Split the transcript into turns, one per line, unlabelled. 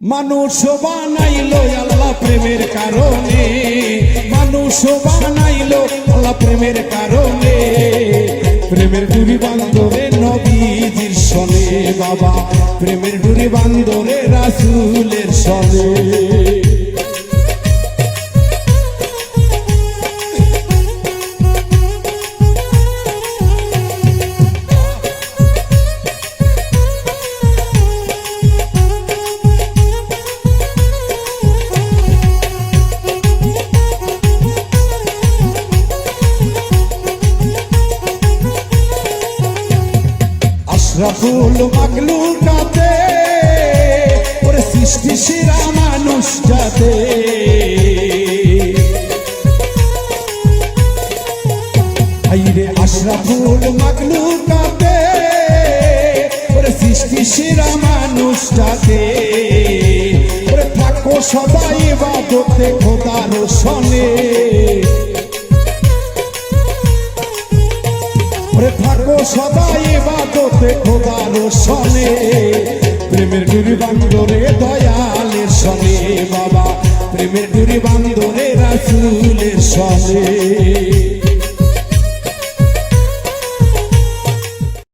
মানুষ বানাইলো আল্লাহ প্রেমের কারণে। মানুষ বানাইলো আল্লাহ প্রেমের কারণে। প্রেমের ডুরি বান্ধবে নবীজির সনে বাবা। প্রেমের ডুরি বান্ধবে রাসুলের সনে। আশরাফুল মাগলু কাতে ওরে সৃষ্টি শিরা মানুষ যাতে। আইরে আশরাফুল মাগলু কাতে ওরে সৃষ্টি শিরা মানুষ যাতে। ওরে থাকো সবাই বাদতে খোদার সনে থাকো সদাই বাদতে খোদার সনে। প্রেমের ডুরি বান্দরে দয়ালের সনে, বাবা। প্রেমের ডুরি বান্দরে রাসুলের সনে।